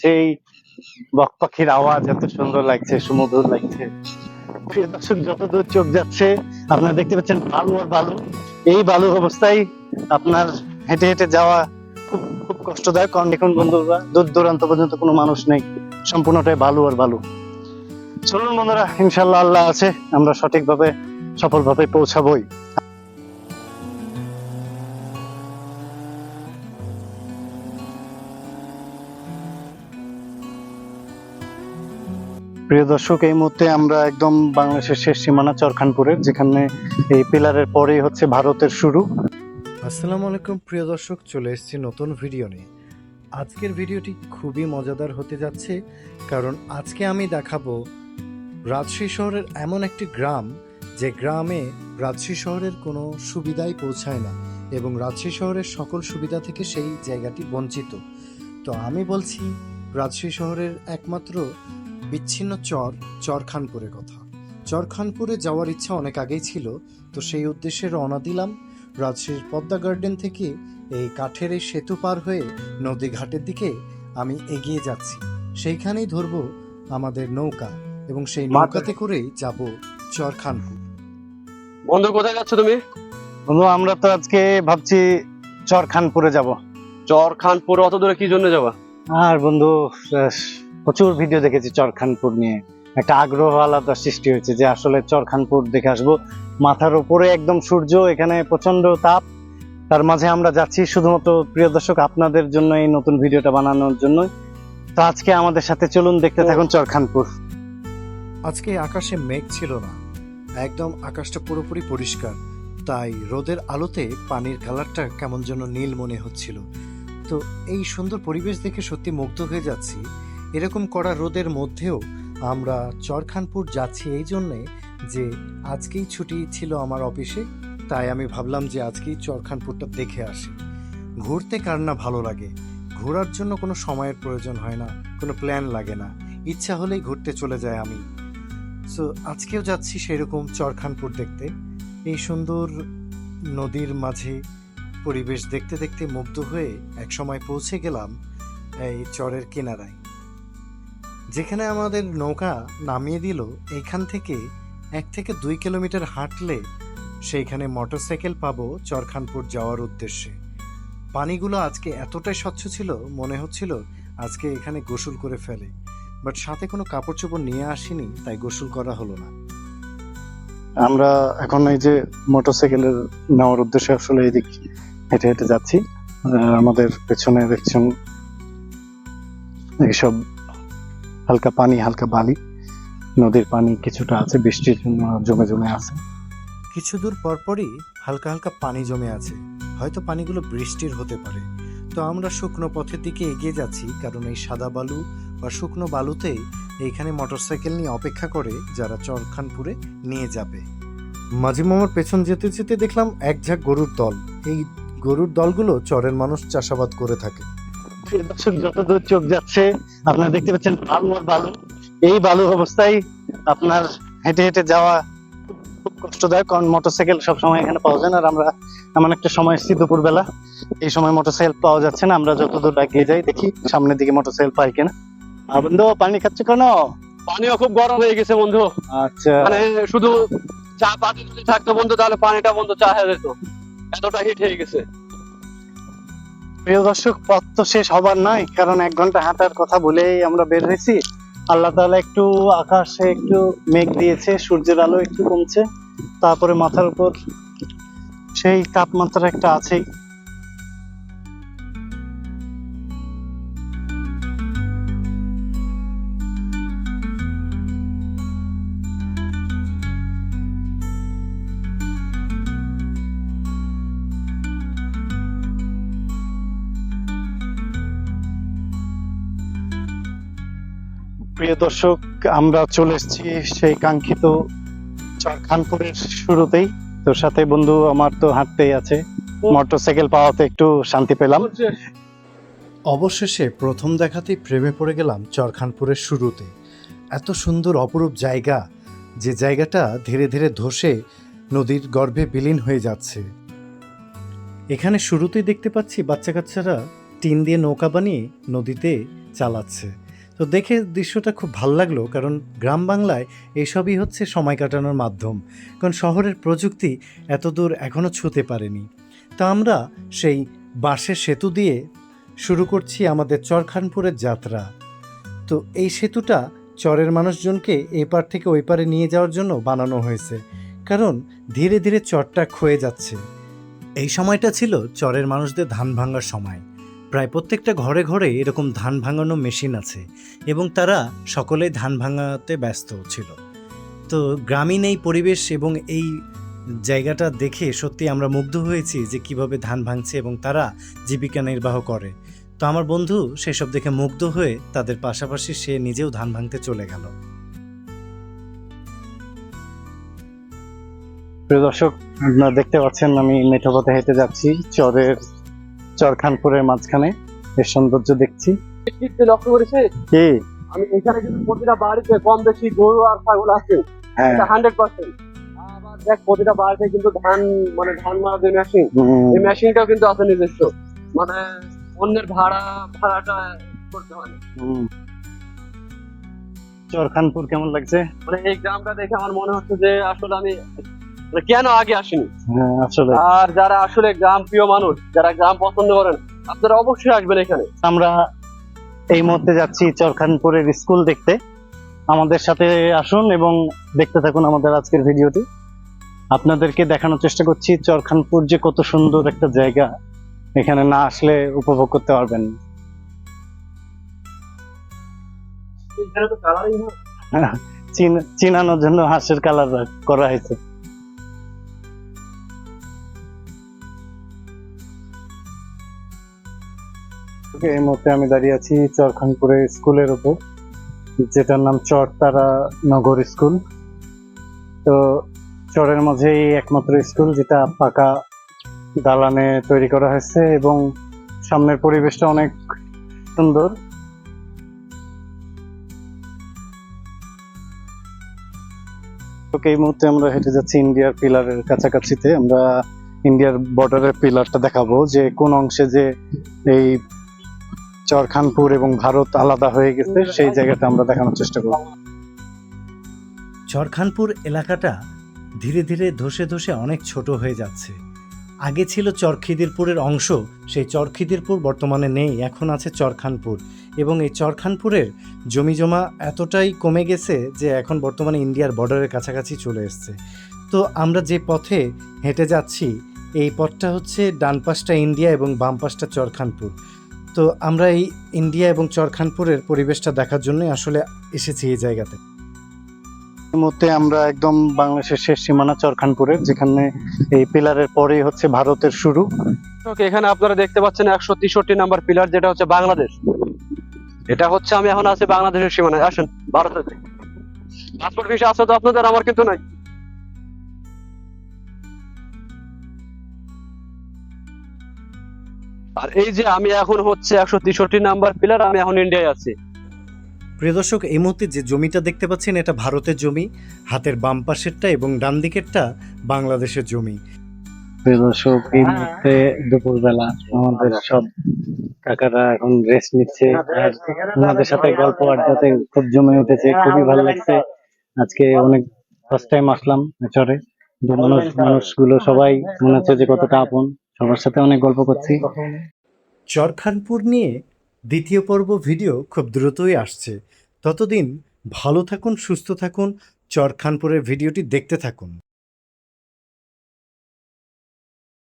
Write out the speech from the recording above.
সেই বক পাখির আওয়াজ এত সুন্দর লাগছে, সুমধুর লাগছে। যতদূর চোখ যাচ্ছে, আপনারা দেখতে পাচ্ছেন বালু আর বালু। এই বালুর অবস্থায় আপনার হেঁটে হেঁটে যাওয়া খুব খুব কষ্টদায়ক। কারণ দেখুন বন্ধুরা, দূর দূরান্ত পর্যন্ত কোনো মানুষ নেই। সম্পূর্ণটাই বালু আর বালু। চলুন বন্ধুরা ইনশাল্লাহ আল্লাহ আছে। আমরা সঠিকভাবে, সফলভাবে পৌঁছাবই। প্রিয় দর্শক, এই মুহূর্তে আমরা একদম বাংলাদেশের শেষ সীমানা চরখানপুরের, যেখানে এই পিলারের পরেই হচ্ছে ভারতের শুরু। আসসালামু আলাইকুম প্রিয় দর্শক, চলে এসেছি নতুন ভিডিও নিয়ে। আজকের ভিডিওটি খুবই মজাদার হতে যাচ্ছে, কারণ আজকে আমি দেখাবো রাজশাহী শহরের এমন একটি গ্রাম, যে গ্রামে রাজশাহী শহরের কোনো সুবিধাই পৌঁছায় না, এবং রাজশাহী শহরের সকল সুবিধা থেকে সেই জায়গাটি বঞ্চিত। তো আমি বলছি, রাজশাহী শহরের একমাত্র বিচ্ছিন্ন চর চরখানপুরের কথা। চরখানপুরে যাওয়ার ইচ্ছা অনেক আগেই ছিল তো সেই উদ্দেশ্যে রওনা দিলাম। রাজশাহীর পদ্মা গার্ডেন থেকে এই কাঠের এই সেতু পার হয়ে নদী ঘাটের দিকে আমি এগিয়ে যাচ্ছি। সেইখানেই ধরবো আমাদের নৌকা এবং সেই নৌকাতে করেই যাব চরখানপুর। বন্ধু কোথায় যাচ্ছ তুমি? বন্ধু আমরা তো আজকে ভাবছি চরখানপুরে যাব। চর খানপুর অত দূরে কি জন্য যাবা? আর বন্ধু প্রচুর ভিডিও দেখেছি চরখানপুর নিয়ে। একটা আগ্রহ আলাদা সৃষ্টি হয়েছে যে আসলে চরখানপুর দেখে আসব। মাথার উপরে একদম সূর্য, এখানে প্রচণ্ড তাপ। তার মাঝে আমরা যাচ্ছি শুধুমাত্র, প্রিয় দর্শক, আপনাদের জন্য এই নতুন ভিডিওটা বানানোর জন্য তো আজকে আমাদের সাথে চলুন দেখতে থাকুন চরখানপুর। আজকে আকাশে মেঘ ছিল না। একদম আকাশটা পুরোপুরি পরিষ্কার। তাই রোদের আলোতে পানির কালারটা কেমন যেন নীল মনে হচ্ছিল। তো এই সুন্দর পরিবেশ দেখে সত্যি মুগ্ধ হয়ে যাচ্ছি। এরকম কড়া রোদের মধ্যেও আমরা চরখানপুর যাচ্ছি এই জন্যে যে আজকেই ছুটি ছিল আমার অফিসে, তাই আমি ভাবলাম যে আজকেই চরখানপুরটা দেখে আসি। ঘুরতে কার না ভালো লাগে, ঘোরার জন্য কোনো সময়ের প্রয়োজন হয় না, কোনো প্ল্যান লাগে না, ইচ্ছা হলেই ঘুরতে চলে যায় আমি। সো, আজকেও যাচ্ছি সেরকম চরখানপুর দেখতে। এই সুন্দর নদীর মাঝে পরিবেশ দেখতে দেখতে মুগ্ধ হয়ে এক সময় পৌঁছে গেলাম এই চরের কিনারায়। যেখানে আমাদের নৌকা নামিয়ে দিল এইখান থেকে এক থেকে দুই কিলোমিটার হাঁটলে সেইখানে মোটরসাইকেল পাবো চরখানপুর যাওয়ার উদ্দেশ্যে। পানিগুলো আজকে এতটাই স্বচ্ছ ছিল, মনে হচ্ছিল আজকে এখানে গোসল করে ফেলে। বাট সাথে কোনো কাপড় চোপড় নিয়ে আসিনি, তাই গোসল করা হলো না। আমরা এখন এই যে মোটরসাইকেলের নেওয়ার উদ্দেশ্যে আসলে এদিক হেঁটে হেঁটে যাচ্ছি। আমাদের পেছনে দেখছেন এইসব হালকা পানি, হালকা বালি। নদীর পানি কিছুটা আছে, বৃষ্টির জন্য জমে জমে আছে। কিছু দূর পরপরই হালকা হালকা পানি জমে আছে। হয়তো পানিগুলো বৃষ্টির হতে পারে। তো আমরা শুকনো পথের দিকে এগিয়ে যাচ্ছি, কারণ এই সাদা বালু বা শুকনো বালুতে এইখানে মোটরসাইকেল নিয়ে অপেক্ষা করে যারা চরখানপুরে নিয়ে যাবে। মাঝি মামার পেছন যেতে যেতে দেখলাম এক ঝাঁক গরুর দল। এই গরুর দলগুলো চরের মানুষ চাষাবাদ করে থাকে। প্রিয় দর্শক যতদূর চোখ যাচ্ছে আপনারা দেখতে পাচ্ছেন বালু আর বালু। এই বালু অবস্থায় আপনার হেঁটে হেঁটে যাওয়া খুব- খুব কষ্টদায়ক কারণ মোটরসাইকেল সবসময় এখানে পাওয়া যায় না। আর আমরা এমন একটা সময় এসেছি দুপুরবেলা। এই সময় মোটরসাইকেল পাওয়া যাচ্ছে না। আমরা যতদূর এগিয়ে যাই দেখি সামনের দিকে মোটরসাইকেল পাই কিনা। আর বন্ধু পানি খাচ্ছে কেন? পানিও খুব গরম হয়ে গেছে বন্ধু। আচ্ছা। মানে শুধু চা পাতি যদি থাকতো বন্ধু তাহলে পানিটা বন্ধু চা হয়ে যেত। এতটা হিট হয়ে গেছে। প্রিয় দর্শক, পথ তো শেষ হবার নাই কারণ এক ঘণ্টা হাঁটার কথা বলেই আমরা বের হয়েছি। আল্লাহ তালা একটু আকাশে একটু মেঘ দিয়েছে, সূর্যের আলো একটু কমছে। তারপরে মাথার উপর সেই তাপমাত্রা একটা আছেই। প্রিয় দর্শক, আমরা চলে এসেছি সেই কাঙ্ক্ষিত চরখানপুরের শুরুতেই। তোর সাথে বন্ধু আমার তো হাঁটতেই আছে। মোটরসাইকেল পাওয়াতে একটু শান্তি পেলাম। অবশেষে প্রথম দেখাতেই প্রেমে পড়ে গেলাম চরখানপুরের শুরুতে। এত সুন্দর অপরূপ জায়গা, যে জায়গাটা ধীরে ধীরে ধসে নদীর গর্ভে বিলীন হয়ে যাচ্ছে। এখানে শুরুতেই দেখতে পাচ্ছি বাচ্চা কাচ্চারা টিন দিয়ে নৌকা বানিয়ে নদীতে চালাচ্ছে। তো দেখে দৃশ্যটা খুব ভালো লাগল, কারণ গ্রাম বাংলায় এসবই হচ্ছে সময় কাটানোর মাধ্যম। কারণ শহরের প্রযুক্তি এত দূর এখনও ছুঁতে পারেনি। তা আমরা সেই বাঁশের সেতু দিয়ে শুরু করছি আমাদের চরখানপুরের যাত্রা। তো এই সেতুটা চরের মানুষজনকে এপার থেকে ওই পারে নিয়ে যাওয়ার জন্য বানানো হয়েছে। কারণ ধীরে ধীরে চরটা ক্ষয়ে যাচ্ছে। এই সময়টা ছিল চরের মানুষদের ধান ভাঙার সময়। প্রায় প্রত্যেকটা ঘরে ঘরে এরকম ধান ভাঙানো মেশিন আছে এবং তারা সকলেই ধান ভাঙাতে ব্যস্ত ছিল। তো গ্রামীণ এই পরিবেশ এবং এই জায়গাটা দেখে সত্যি আমরা মুগ্ধ হয়েছি যে কীভাবে ধান ভাঙছে এবং তারা জীবিকা নির্বাহ করে। তো আমার বন্ধু সেসব দেখে মুগ্ধ হয়ে তাদের পাশাপাশি সে নিজেও ধান ভাঙতে চলে গেল। প্রিয় দর্শক, আপনারা দেখতে পাচ্ছেন আমি মেঠোপথে হেঁটে যাচ্ছি। চরের চরখানপুরের মাঝখানে। এর সৌন্দর্য দেখছি। লক্ষ্য করেছে? কি? আমি এখানে কিন্তু প্রতিটা বাড়িতে কম বেশি গরু আর ছাগল আছে। হ্যাঁ। হান্ড্রেড পার্সেন্ট আবার দেখ প্রতিটা বাড়িতে কিন্তু ধান মানে ধান মারা যে মেশিন এই মেশিনটাও কিন্তু আছে নিজস্ব। মানে অন্যের ভাড়া ভাড়াটা করতে হয় চরখানপুর কেমন লাগছে? মানে এই গ্রামটা দেখে আমার মনে হচ্ছে যে আসলে আমি কেন আগে আসিনি? হ্যাঁ আসলে। আর যারা আসলে গ্রাম প্রিয় মানুষ যারা গ্রাম পছন্দ করেন আপনারা অবশ্যই আসবেন এখানে। আমরা এই মুহূর্তে যাচ্ছি চরখানপুরের স্কুল দেখতে। আমাদের সাথে আসুন এবং দেখতে থাকুন আমাদের আজকের ভিডিওটি। আপনাদেরকে দেখানোর চেষ্টা করছি চরখানপুর যে কত সুন্দর একটা জায়গা। এখানে না আসলে উপভোগ করতে পারবেন চিন- চিনানোর জন্য হাঁসের কালার করা হয়েছে। এই মুহূর্তে আমি দাঁড়িয়ে আছি চরখানপুরে স্কুলের উপর, যেটার নাম চরতারা নগর স্কুল। তো চরের মাঝেই একমাত্র স্কুল, যেটা পাকা দালানে তৈরি করা হয়েছে এবং সামনের পরিবেশটা অনেক সুন্দর। এই মুহূর্তে আমরা হেঁটে যাচ্ছি ইন্ডিয়ার পিলারের কাছাকাছিতে। আমরা ইন্ডিয়ার বর্ডারের পিলারটা দেখাবো যে কোন অংশে যে এই চরখানপুর এবং ভারত আলাদা হয়ে গেছে, সেই জায়গাটা আমরা দেখানোর চেষ্টা করব। চরখানপুর এলাকাটা ধীরে ধীরে ধসে ধসে অনেক ছোট হয়ে যাচ্ছে। আগে ছিল চরখিদিরপুরের অংশ, সেই চরখিদিরপুর বর্তমানে নেই, এখন আছে চরখানপুর এবং এই চরখানপুরের জমি জমা এতটাই কমে গেছে যে এখন বর্তমানে ইন্ডিয়ার বর্ডারের কাছাকাছি চলে এসছে। তো আমরা যে পথে হেঁটে যাচ্ছি, এই পথটা হচ্ছে ডান পাশটা ইন্ডিয়া এবং বাম পাশটা চরখানপুর তো আমরা এই ইন্ডিয়া এবং চরখানপুরের পরিবেশটা দেখার জন্যই আসলে এসেছি এই জায়গাতে। এই মুহূর্তে আমরা একদম বাংলাদেশের শেষ সীমানা চরখানপুরের যেখানে এই পিলারের পরেই হচ্ছে ভারতের শুরু। এখানে আপনারা দেখতে পাচ্ছেন একশো তেষট্টি নাম্বার পিলার যেটা হচ্ছে বাংলাদেশ। এটা হচ্ছে আমি এখন আছি বাংলাদেশের সীমানায়। আসেন ভারতের পাসপোর্ট ভিসা আছে তো আপনাদের? আমার কিন্তু নাই। আর এই যে আমি এখন হচ্ছে একশো তেষট্টি নাম্বার পিলার আমি এখন ইন্ডিয়ায় আছি। প্রিয় দর্শক এই মুহূর্তে যে জমিটা দেখতে পাচ্ছেন এটা ভারতের জমি হাতের বাম পাশেরটা এবং ডান দিকেরটা বাংলাদেশের জমি। প্রিয় দর্শক এই মুহূর্তে দুপুরবেলা আমাদের সব কাকারা এখন রেস্ট নিচ্ছে। আর ওনাদের সাথে গল্প আড্ডাতে খুব জমে উঠেছে খুবই ভালো লাগছে। আজকে অনেক ফার্স্ট টাইম আসলাম চরে মানুষ মানুষগুলো সবাই মনে হচ্ছে যে কতটা আপন। সবার সাথে অনেক গল্প করছি। চরখানপুর নিয়ে দ্বিতীয় পর্ব ভিডিও খুব দ্রুতই আসছে। ততদিন ভালো থাকুন, সুস্থ থাকুন, চরখানপুরের ভিডিওটি দেখতে থাকুন।